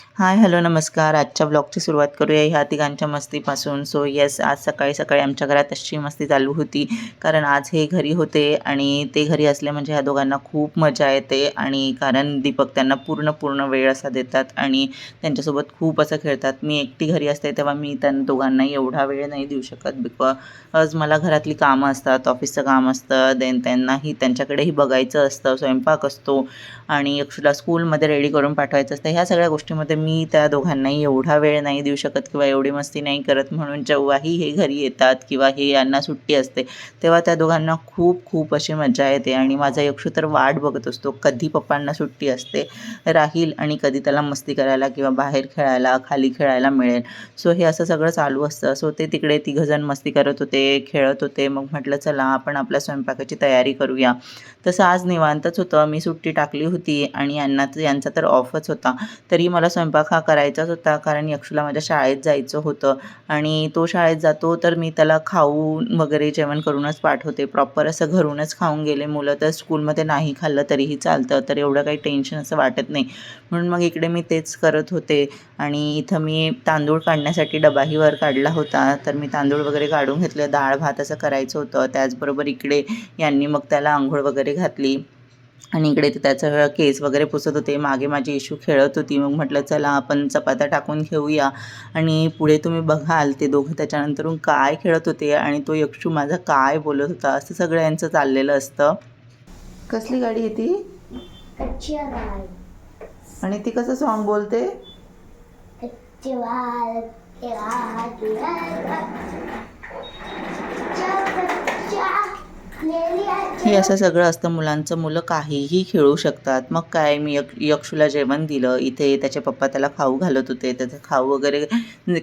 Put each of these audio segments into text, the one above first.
Hi hello नमस्कार. आजच्या ब्लॉगची सुरुवात करूया. ह्या तिघांच्या मस्तीपासून. सो येस आज सकाळी सकाळी आमच्या घरात अशी मस्ती चालू होती. कारण आज हे घरी होते आणि ते घरी असले म्हणजे ह्या दोघांना खूप मजा येते आणि कारण दीपक त्यांना पूर्ण पूर्ण वेळ असा देतात आणि त्यांच्यासोबत खूप असं खेळतात. मी एकटी घरी असते तेव्हा मी त्यांना दोघांनाही एवढा वेळ नाही देऊ शकत बिकॉज मला घरातली कामं असतात ऑफिसचं काम असतं देन त्यांनाही त्यांच्याकडेही बघायचं असतं स्वयंपाक असतो आणि यक्षूला स्कूलमध्ये रेडी करून पाठवायचं असतं. ह्या सगळ्या गोष्टीमध्ये मी त्या दोघांनाही एवढा वेळ नाही देऊ शकत किंवा एवढी मस्ती नाही करत म्हणून जेव्हाही हे घरी येतात किंवा हे यांना सुट्टी असते तेव्हा त्या दोघांना खूप खूप अशी मजा येते. आणि माझा यक्षू तर वाट बघत असतो. कधी पप्पांना सुट्टी असते राहील आणि कधी त्याला मस्ती करायला किंवा बाहेर खेळायला खाली खेळायला मिळेल. सो हे असं सगळं चालू असतं. सो ते तिकडे तिघंजण मस्ती करत होते खेळत होते. मग म्हटलं चला आपण आपल्या स्वयंपाकाची तयारी करूया. तसं आज निवांतच होतं. मी सुट्टी टाकली होती आणि यांना यांचा तर ऑफच होता. तरी मला स्वयंपाक हा करायचाच होता कारण यक्षूला माझ्या शाळेत जायचं होतं. आणि तो शाळेत जातो तर मी त्याला खाऊन वगैरे जेवण करूनच पाठवते. प्रॉपर असं घरूनच खाऊन गेले मुलं तर स्कूलमध्ये नाही खाल्लं तरीही चालतं तर एवढं काही टेन्शन असं वाटत नाही. म्हणून मग इकडे मी तेच करत होते. आणि इथं मी तांदूळ काढण्यासाठी डबाही वर काढला होता. तर मी तांदूळ वगैरे काढून घेतले डाळ भात असं करायचं होतं. त्याचबरोबर इकडे यांनी मग त्याला आंघोळ वगैरे घातली. आणि इकडे ते त्याचं केस वगैरे पुसत होते. मागे माझी इशू खेळत होती. मग म्हटलं चला आपण चपात्या टाकून घेऊया. आणि पुढे तुम्ही बघाल ते दोघं त्याच्यानंतरून काय खेळत होते आणि तो यक्षू माझा काय बोलत होता असं सगळं यांचं चाललेलं असतं. कसली गाडी आहे ती? आणि ती कसं सॉन्ग बोलते कच्ची वाल तेरा तुला हे असं सगळं असतं मुलांचं. मुलं काहीही खेळू शकतात. मग काय? मी यक यक्षूला जेवण दिलं. इथे त्याचे पप्पा त्याला खाऊ घालत होते. त्याचं खाऊ वगैरे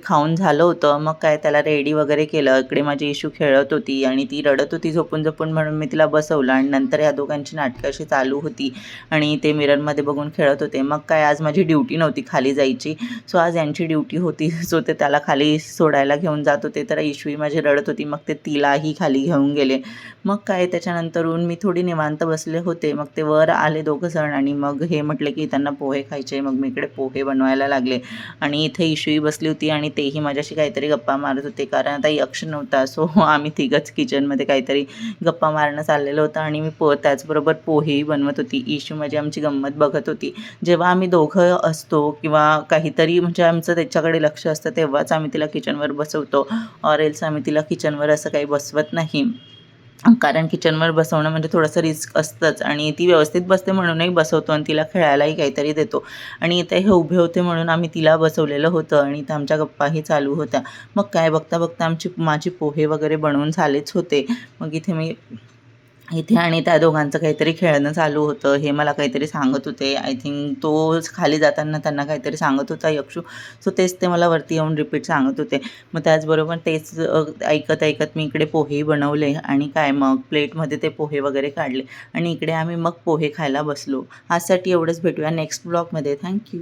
खाऊन झालं होतं. मग काय? त्याला रेडी वगैरे केलं. इकडे माझी इशू खेळत होती आणि ती रडत होती झोपून झोपून म्हणून मी तिला बसवलं आणि नंतर ह्या दोघांची नाटकं अशी चालू होती आणि ते मिररमध्ये बघून खेळत होते. मग काय? आज माझी ड्युटी नव्हती खाली जायची. सो आज यांची ड्युटी होती. सो ते त्याला खाली सोडायला घेऊन जात होते. तर इशूही माझी रडत होती. मग ते तिलाही खाली घेऊन गेले. मग काय? त्याच्यानंतर करून मी थोडी निवांत बसले होते. मग ते वर आले दोघं जण आणि मग हे म्हटले की त्यांना पोहे खायचे. मग मी इकडे पोहे बनवायला लागले. आणि इथे इशूही बसली होती आणि तेही माझ्याशी काहीतरी गप्पा मारत होते. कारण आता यक्ष नव्हता सो आम्ही तिघंच किचनमध्ये काहीतरी गप्पा मारणं चाललेलं होतं आणि मी पो त्याचबरोबर पोहेही बनवत होती. इशू माझी आमची गंमत बघत होती. जेव्हा आम्ही दोघं असतो किंवा काहीतरी म्हणजे आमचं त्याच्याकडे लक्ष असतं तेव्हाच आम्ही तिला किचनवर बसवतो. ऑर एल्स आम्ही तिला किचनवर असं काही बसवत नाही. कारण किचनवर बसवणं म्हणजे थोडंसं रिस्क असतंच आणि ती व्यवस्थित बसते म्हणूनही बसवतो आणि तिला खेळायलाही काहीतरी देतो. आणि इथे हे उभे होते म्हणून आम्ही तिला बसवलेलं होतं आणि इथं आमच्या गप्पाही चालू होत्या. मग काय बघता बघता आमची माझी पोहे वगैरे बनवून झालेच होते. मग इथे मी इथे आणि त्या दोघांचं काहीतरी खेळणं चालू होतं हे मला काहीतरी सांगत होते. आय थिंक तो खाली जाताना त्यांना काहीतरी सांगत होता यक्षू. सो तेच ते मला वरती येऊन रिपीट सांगत होते. मग त्याचबरोबर तेच ऐकत ऐकत मी इकडे पोहेही बनवले आणि काय मग प्लेटमध्ये ते पोहे वगैरे काढले. आणि इकडे आम्ही मग पोहे खायला बसलो. आजसाठी एवढंच. भेटूया नेक्स्ट ब्लॉगमध्ये. थँक्यू